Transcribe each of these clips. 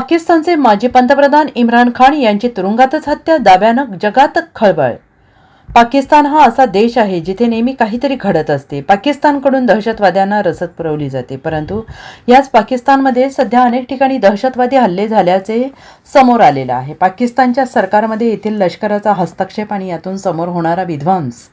पाकिस्तानचे माजी पंतप्रधान इम्रान खान यांची तुरुंगातच हत्या दाव्यानं जगात खळबळ पाकिस्तान हा असा देश आहे जिथे नेहमी काहीतरी घडत असते. पाकिस्तानकडून दहशतवाद्यांना रसद पुरवली जाते. परंतु याच पाकिस्तानमध्ये सध्या अनेक ठिकाणी दहशतवादी हल्ले झाल्याचे समोर आलेलं आहे. पाकिस्तानच्या सरकारमध्ये येथील लष्कराचा हस्तक्षेप आणि यातून समोर होणारा विध्वंस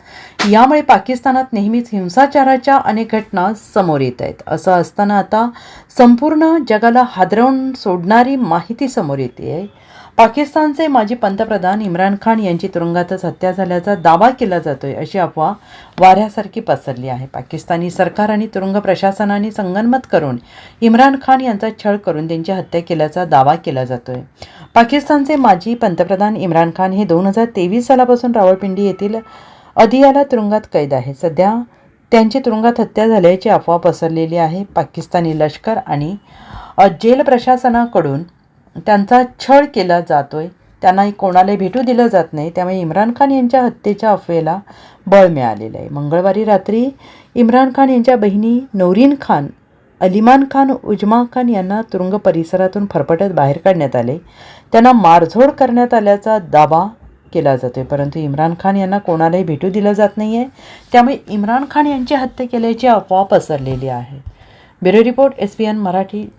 यामुळे पाकिस्तानात नेहमीच हिंसाचाराच्या अनेक घटना समोर येत आहेत. असं असताना आता संपूर्ण जगाला हादरवून सोडणारी माहिती समोर येते आहे. पाकिस्तानचे माजी पंतप्रधान इम्रान खान यांची तुरुंगातच हत्या झाल्याचा दावा केला जातोय अशी अफवा वाऱ्यासारखी पसरली आहे. पाकिस्तानी सरकार आणि तुरुंग प्रशासनाने संगनमत करून इम्रान खान यांचा छळ करून त्यांची हत्या केल्याचा दावा केला जातोय. पाकिस्तानचे माजी पंतप्रधान इम्रान खान हे दोन हजार तेवीस सालापासून रावळपिंडी येथील अदियाला तुरुंगात कैद आहे सध्या त्यांची तुरुंगात हत्या झाल्याची अफवा पसरलेली आहे पाकिस्तानी लष्कर आणि जेल प्रशासनाकडून त्यांचा छळ केला जातोय. त्यांना कोणालाही भेटू दिलं जात नाही. त्यामुळे इम्रान खान यांच्या हत्येच्या अफवेला बळ मिळालेलं आहे. मंगळवारी रात्री इम्रान खान यांच्या बहिणी नौरीन खान अलिमान खान उजमा खान यांना तुरुंग परिसरातून फरफटत बाहेर काढण्यात आले. त्यांना मारझोड करण्यात आल्याचा दावा केला जातोय. परंतु इम्रान खान यांना कोणालाही भेटू दिलं जात नाही आहे त्यामुळे इम्रान खान यांची हत्या केल्याची अफवा पसरलेली आहे. Bureau report S P N Marathi.